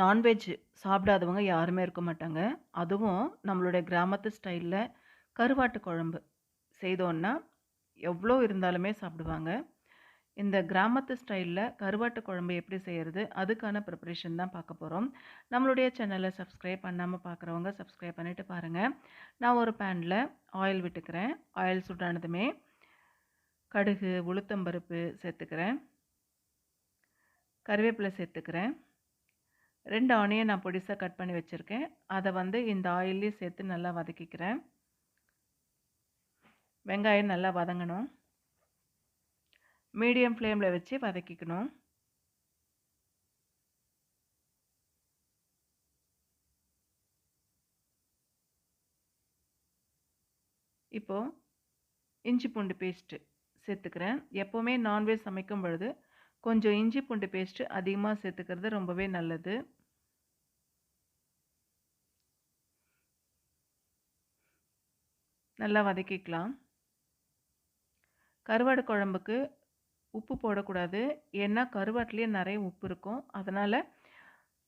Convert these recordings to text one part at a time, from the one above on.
Non veg சாப்பிடாதவங்க யாருமே இருக்க மாட்டாங்க. அதுவும் நம்மளுடைய கிராமத்து ஸ்டைலில் கருவாட்டு குழம்பு செய்தோன்னா, எவ்வளோ இருந்தாலுமே சாப்பிடுவாங்க. இந்த கிராமத்து ஸ்டைலில் கருவாட்டு குழம்பு எப்படி செய்கிறது அதுக்கான ப்ரிப்பரேஷன் தான் பார்க்க போகிறோம் நம்மளுடைய சேனலை சப்ஸ்கிரைப் பண்ணாமல் பார்க்குறவங்க சப்ஸ்கிரைப் பண்ணிவிட்டு பாருங்கள் நான் ஒரு பேனில் ஆயில் விட்டுக்கிறேன். ஆயில் சூடானதுமே கடுகு, உளுத்தம்பருப்பு சேர்த்துக்கிறேன். கருவேப்பிலை சேர்த்துக்கிறேன். ரெண்டு ஆனியன் நான் பொடிசாக கட் பண்ணி வச்சுருக்கேன் அதை வந்து இந்த ஆயில்லயே சேர்த்து நல்லா வதக்கிக்கிறேன். வெங்காயம் நல்லா வதங்கணும். மீடியம் ஃப்ளேமில் வச்சு வதக்கிக்கணும். இப்போது இஞ்சி பூண்டு பேஸ்ட்டு சேர்த்துக்கிறேன். எப்போவுமே நான்வெஜ் சமைக்கும் பொழுது கொஞ்சம் இஞ்சி பூண்டு பேஸ்ட்டு அதிகமாக சேர்த்துக்கிறது ரொம்பவே நல்லது. நல்லா வதக்கிக்கலாம். கருவாடு குழம்புக்கு உப்பு போடக்கூடாது. ஏன்னா கருவாட்டிலேயே நிறைய உப்பு இருக்கும். அதனால்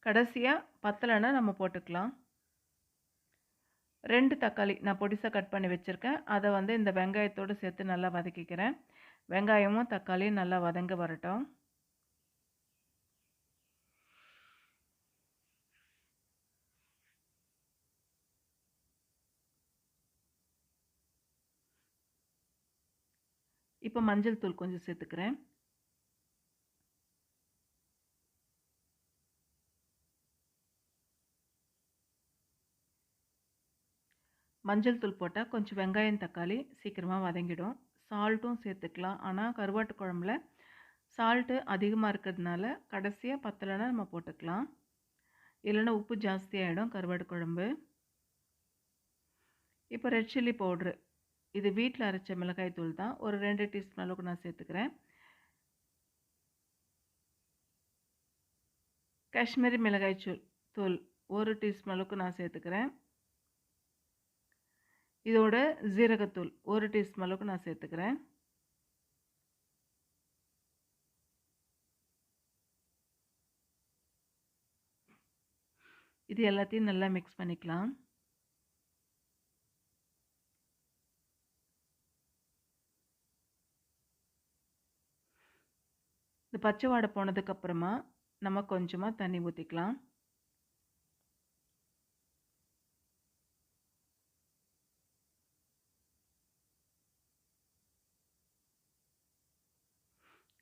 கடைசியாக பத்தலைனா நம்ம போட்டுக்கலாம். ரெண்டு தக்காளி நான் பொடிசாக கட் பண்ணி வச்சுருக்கேன் அதை வந்து இந்த வெங்காயத்தோடு சேர்த்து நல்லா வதக்கிக்கிறேன். வெங்காயமும், தக்காளியும் நல்லா வதங்க வரட்டும். இப்போ மஞ்சள் தூள் கொஞ்சம் சேர்த்துக்கிறேன். மஞ்சள் தூள் போட்டால் கொஞ்சம் வெங்காயம், தக்காளி சீக்கிரமாக வதங்கிடும். சால்ட்டும் சேர்த்துக்கலாம். ஆனால் கருவாட்டு குழம்புல சால்ட்டு அதிகமாக இருக்கிறதுனால கடைசியாக பத்தலைனா நம்ம போட்டுக்கலாம். இல்லைன்னா உப்பு ஜாஸ்தியாகிடும் கருவாட்டு குழம்பு. இப்போ ரெட் சில்லி பவுட்ரு இது வீட்டில் அரைச்ச மிளகாய் தூள் தான். ஒரு ரெண்டு டீஸ்பூன் அளவுக்கு நான் சேர்த்துக்கிறேன். காஷ்மீரி மிளகாய் தூள் தூள் ஒரு டீஸ்பூன் அளவுக்கு நான் சேர்த்துக்கிறேன். இதோட ஜீரகத்தூள் ஒரு டீஸ்பூன் அளவுக்கு நான் சேர்த்துக்கிறேன். இது எல்லாத்தையும் நல்லா மிக்ஸ் பண்ணிக்கலாம். இது பச்சை வாடை போனதுக்கப்புறமா நம்ம கொஞ்சமாக தண்ணி ஊற்றிக்கலாம்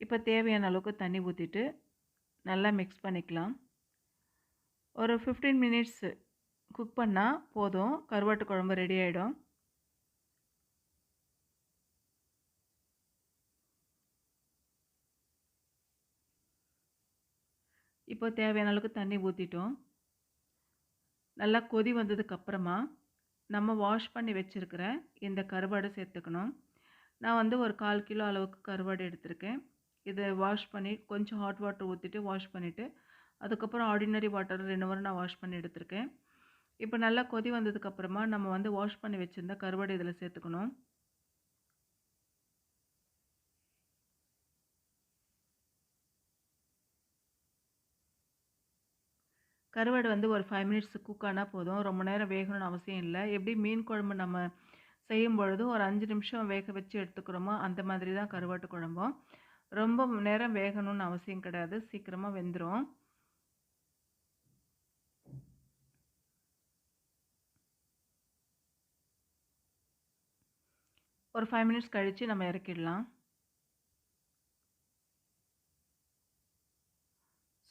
இப்போ தேவையான அளவுக்கு தண்ணி ஊற்றிட்டு நல்லா மிக்ஸ் பண்ணிக்கலாம். ஒரு 15 மினிட்ஸ் குக் பண்ணால் போதும். கருவாட்டு குழம்பு ரெடி ஆகிடும் இப்போ தேவையான அளவுக்கு தண்ணி ஊற்றிட்டோம் நல்லா கொதி வந்ததுக்கப்புறமா நம்ம வாஷ் பண்ணி வச்சுருக்கிற இந்த கருவாடை சேர்த்துக்கணும். நான் வந்து ஒரு 1/4 கிலோ அளவுக்கு கருவாடு எடுத்திருக்கேன். இதை வாஷ் பண்ணி கொஞ்சம் ஹாட் வாட்டர் ஊற்றிட்டு வாஷ் பண்ணிவிட்டு அதுக்கப்புறம் ஆர்டினரி வாட்டர் ரெண்டு முறை நான் வாஷ் பண்ணி எடுத்திருக்கேன். இப்போ நல்லா கொதி வந்ததுக்கப்புறமா நம்ம வந்து வாஷ் பண்ணி வச்சுருந்த கருவாடு இதில் சேர்த்துக்கணும். கருவாடு வந்து ஒரு ஃபைவ் மினிட்ஸ் குக் ஆனால் போதும். ரொம்ப நேரம் வேகணும்னு அவசியம் இல்லை எப்படி மீன் குழம்பு நம்ம செய்யும் பொழுது ஒரு அஞ்சு நிமிஷம் வேக வச்சு எடுத்துக்கிறோமோ, அந்த மாதிரி தான் கருவாட்டு குழம்பும். ரொம்ப நேரம் வேகணும்னு அவசியம் கிடையாது. சீக்கிரமாக வெந்துடும் ஒரு ஃபைவ் மினிட்ஸ் கழித்து நம்ம இறக்கிடலாம்.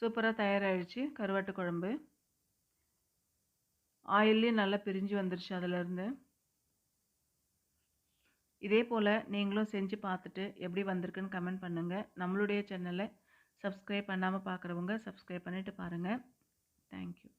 சூப்பராக தயாராயிடுச்சு கருவாட்டு குழம்பு. ஆயில்லையும் நல்லா பிரிஞ்சு வந்துருச்சு அதுலருந்து. இதே போல் நீங்களும் செஞ்சு பார்த்துட்டு எப்படி வந்திருக்குன்னு கமெண்ட் பண்ணுங்கள் நம்மளுடைய சேனலை சப்ஸ்கிரைப் பண்ணாமல் பார்க்குறவங்க சப்ஸ்கிரைப் பண்ணிட்டு பாருங்கள் தேங்க் யூ.